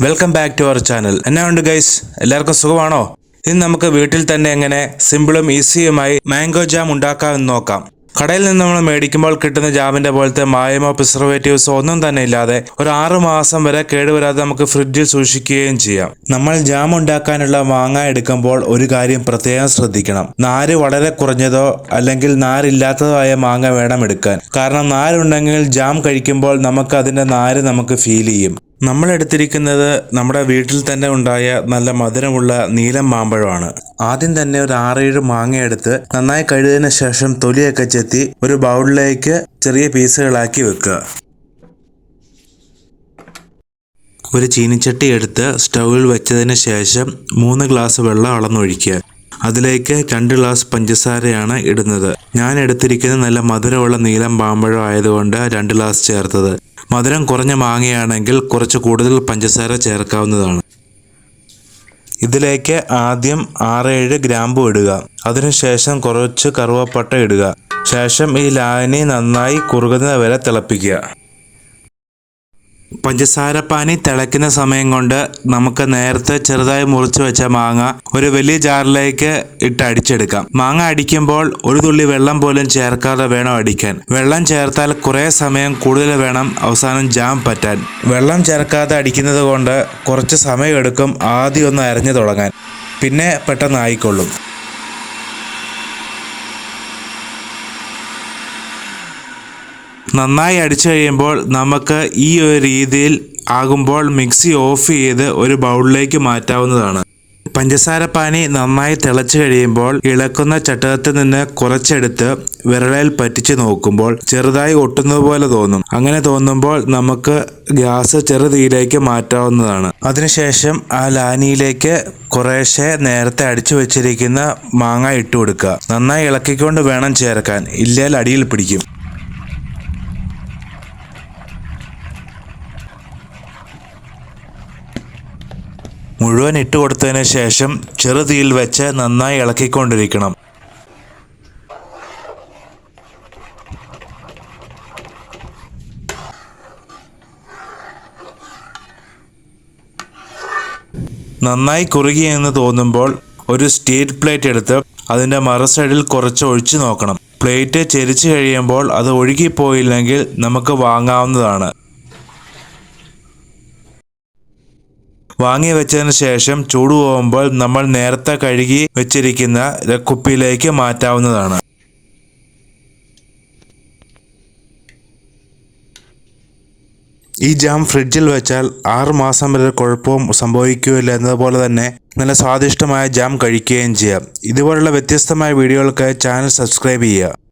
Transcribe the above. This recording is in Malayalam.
Welcome back to our channel എന്നാ ഉണ്ട് ഗൈസ് എല്ലാവർക്കും സുഖമാണോ? ഇന്ന് നമുക്ക് വീട്ടിൽ തന്നെ എങ്ങനെ സിമ്പിളും ഈസിയുമായി മാംഗോ ജാം ഉണ്ടാക്കാമെന്ന് നോക്കാം. കടയിൽ നിന്ന് നമ്മൾ മേടിക്കുമ്പോൾ കിട്ടുന്ന ജാമിന്റെ പോലത്തെ മായമോ പ്രിസർവേറ്റീവ്സോ ഒന്നും തന്നെ ഇല്ലാതെ ഒരു ആറു മാസം വരെ കേടുവരാതെ നമുക്ക് ഫ്രിഡ്ജിൽ സൂക്ഷിക്കുകയും ചെയ്യാം. നമ്മൾ ജാം ഉണ്ടാക്കാനുള്ള മാങ്ങ എടുക്കുമ്പോൾ ഒരു കാര്യം പ്രത്യേകം ശ്രദ്ധിക്കണം. നാര് വളരെ കുറഞ്ഞതോ അല്ലെങ്കിൽ നാരില്ലാത്തതോ ആയ മാങ്ങ വേണം എടുക്കാൻ. കാരണം നാരുണ്ടെങ്കിൽ ജാം കഴിക്കുമ്പോൾ നമുക്ക് അതിന്റെ നാര് നമുക്ക് ഫീൽ ചെയ്യും. നമ്മൾ എടുത്തിരിക്കുന്നത് നമ്മുടെ വീട്ടിൽ തന്നെ ഉണ്ടായ നല്ല മധുരമുള്ള നീലം മാമ്പഴമാണ്. ആദ്യം തന്നെ ഒരു ആറേഴ് മാങ്ങ എടുത്ത് നന്നായി കഴുകിയതിനു ശേഷം തൊലിയൊക്കെ ചെത്തി ഒരു ബൗളിലേക്ക് ചെറിയ പീസുകളാക്കി വെക്കുക. ഒരു ചീനിച്ചട്ടി എടുത്ത് സ്റ്റൗവിൽ വെച്ചതിന് ശേഷം മൂന്ന് ഗ്ലാസ് വെള്ളം അളന്നൊഴിക്കുക. അതിലേക്ക് രണ്ട് ഗ്ലാസ് പഞ്ചസാരയാണ് ഇടുന്നത്. ഞാൻ എടുത്തിരിക്കുന്നത് നല്ല മധുരമുള്ള നീലം പാമ്പഴം ആയതുകൊണ്ട് രണ്ട് ഗ്ലാസ് ചേർത്തത്. മധുരം കുറഞ്ഞ മാങ്ങയാണെങ്കിൽ കുറച്ച് കൂടുതൽ പഞ്ചസാര ചേർക്കാവുന്നതാണ്. ഇതിലേക്ക് ആദ്യം ആറേഴ് ഗ്രാമ്പു ഇടുക. അതിനുശേഷം കുറച്ച് കറുവപ്പട്ട ഇടുക. ശേഷം ഈ ലായനി നന്നായി കുറുകുന്നത് വരെ തിളപ്പിക്കുക. പഞ്ചസാര പാനി തിളയ്ക്കുന്ന സമയം കൊണ്ട് നമുക്ക് നേരത്തെ ചെറുതായി മുറിച്ച് വെച്ച മാങ്ങ ഒരു വലിയ ജാറിലേക്ക് ഇട്ട് അടിച്ചെടുക്കാം. മാങ്ങ അടിക്കുമ്പോൾ ഒരു തുള്ളി വെള്ളം പോലും ചേർക്കാതെ വേണം അടിക്കാൻ. വെള്ളം ചേർത്താൽ കുറേ സമയം കൂടുതൽ വേണം അവസാനം ജാം പറ്റാൻ. വെള്ളം ചേർക്കാതെ അടിക്കുന്നത് കൊണ്ട് കുറച്ച് സമയമെടുക്കും ആദ്യം ഒന്ന് അരഞ്ഞു തുടങ്ങാൻ. പിന്നെ പെട്ടെന്ന് ആയിക്കൊള്ളും. നന്നായി അടിച്ചു കഴിയുമ്പോൾ നമുക്ക് ഈ ഒരു രീതിയിൽ ആകുമ്പോൾ മിക്സി ഓഫ് ചെയ്ത് ഒരു ബൗളിലേക്ക് മാറ്റാവുന്നതാണ്. പഞ്ചസാര പാനി നന്നായി തിളച്ചു കഴിയുമ്പോൾ ഇളക്കുന്ന ചട്ടകത്തിൽ നിന്ന് കുറച്ചെടുത്ത് വിരളയിൽ പറ്റിച്ചു നോക്കുമ്പോൾ ചെറുതായി ഒട്ടുന്നത് പോലെ തോന്നും. അങ്ങനെ തോന്നുമ്പോൾ നമുക്ക് ഗ്യാസ് ചെറുതീയിലേക്ക് മാറ്റാവുന്നതാണ്. അതിനുശേഷം ആ ലാനിയിലേക്ക് കുറേശ്ശെ നേരത്തെ അടിച്ചു വെച്ചിരിക്കുന്ന മാങ്ങ ഇട്ട് കൊടുക്കുക. നന്നായി ഇളക്കിക്കൊണ്ട് വേണം ചേർക്കാൻ. ഇല്ലേൽ അടിയിൽ പിടിക്കും. മുഴുവൻ ഇട്ട് കൊടുത്തതിന് ശേഷം ചെറുതീയിൽ വെച്ച് നന്നായി ഇളക്കിക്കൊണ്ടിരിക്കണം. നന്നായി കുറുകിയെന്ന് തോന്നുമ്പോൾ ഒരു സ്റ്റീൽ പ്ലേറ്റ് എടുത്ത് അതിന്റെ മറ സൈഡിൽ കുറച്ച് ഒഴിച്ചു നോക്കണം. പ്ലേറ്റ് ചെരിച്ചു കഴിയുമ്പോൾ അത് ഒഴുകിപ്പോയില്ലെങ്കിൽ നമുക്ക് വാങ്ങാവുന്നതാണ്. വാങ്ങി വെച്ചതിന് ശേഷം ചൂട് പോകുമ്പോൾ നമ്മൾ നേരത്തെ കഴുകി വെച്ചിരിക്കുന്ന കുപ്പിയിലേക്ക് മാറ്റാവുന്നതാണ്. ഈ ജാം ഫ്രിഡ്ജിൽ വെച്ചാൽ ആറ് മാസം വരെ കുഴപ്പവും സംഭവിക്കുകയില്ല എന്നതുപോലെ തന്നെ നല്ല സ്വാദിഷ്ടമായ ജാം കഴിക്കുകയും ചെയ്യാം. ഇതുപോലുള്ള വ്യത്യസ്തമായ വീഡിയോകൾക്ക് ചാനൽ സബ്സ്ക്രൈബ് ചെയ്യുക.